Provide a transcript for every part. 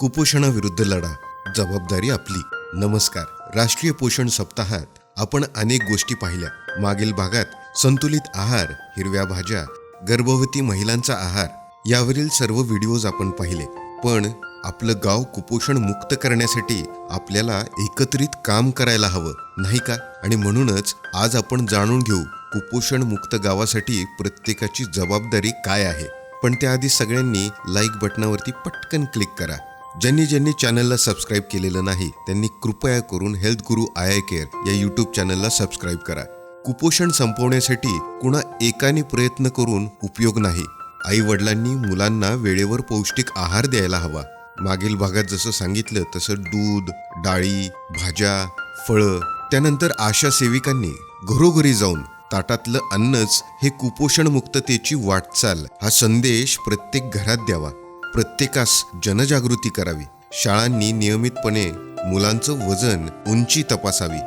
कुपोषणाविरुद्ध लढा. जबाबदारी आपली. नमस्कार. राष्ट्रीय पोषण सप्ताहात आपण अनेक गोष्टी पाहिल्या. मागील भागात संतुलित आहार हिरव्या भाज्या गर्भवती महिलांचा आहार यावरील सर्व व्हिडिओज आपण पाहिले. पण आपलं गाव कुपोषण मुक्त करण्यासाठी आपल्याला एकत्रित काम करायला हवं नाही का? आणि म्हणूनच आज आपण जाणून घेऊ कुपोषण मुक्त गावासाठी प्रत्येकाची जबाबदारी काय आहे. पण त्याआधी सगळ्यांनी लाईक बटनावरती पटकन क्लिक करा. ज्यांनी ज्यांनी चॅनलला सबस्क्राईब केलेलं नाही त्यांनी कृपया करून health guru I I care या यूट्यूब चॅनलला सबस्क्राईब करा. कुपोषण संपवण्यासाठी कुणा एकाने प्रयत्न करून उपयोग नाही. आई वडिलांनी मुलांना वेळेवर पौष्टिक आहार द्यायला हवा. मागील भागात जसं सांगितलं तसं दूध डाळी भाज्या फळं त्यानंतर आशा सेविकांनी घरोघरी जाऊन ताटातलं अन्नच हे कुपोषणमुक्ततेची वाटचाल हा संदेश प्रत्येक घरात द्यावा. प्रत्येकास जनजागृती करावी. शाळांनी नियमितपणे मुलांचं वजन उंची तपासावी.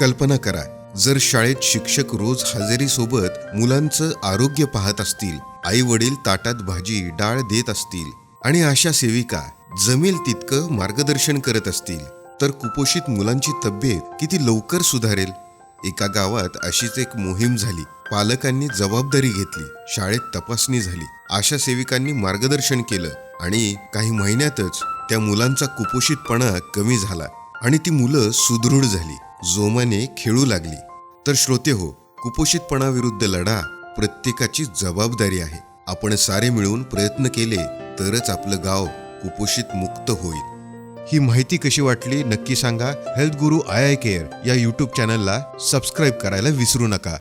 कल्पना करा जर शाळेत शिक्षक रोज हजेरीसोबत मुलांचं आरोग्य पाहत असतील आई वडील ताटात भाजी डाळ देत असतील आणि अशा सेविका जमेल तितकं मार्गदर्शन करत असतील तर कुपोषित मुलांची तब्येत किती लवकर सुधारेल? एका गावात अशीच एक मोहीम झाली. पालकांनी जबाबदारी घेतली. शाळेत तपासणी झाली. आशा सेविकांनी मार्गदर्शन केलं आणि काही महिन्यातच त्या मुलांचा कुपोषितपणा कमी झाला आणि ती मुलं सुदृढ झाली. जोमाने खेळू लागली. तर श्रोते हो कुपोषितपणाविरुद्ध लढा प्रत्येकाची जबाबदारी आहे. आपण सारे मिळून प्रयत्न केले तरच आपलं गाव कुपोषित मुक्त होईल. ही माहिती कशी वाटली नक्की सांगा. Health guru I I care या यूट्यूब चॅनलला सबस्क्राईब करायला विसरू नका.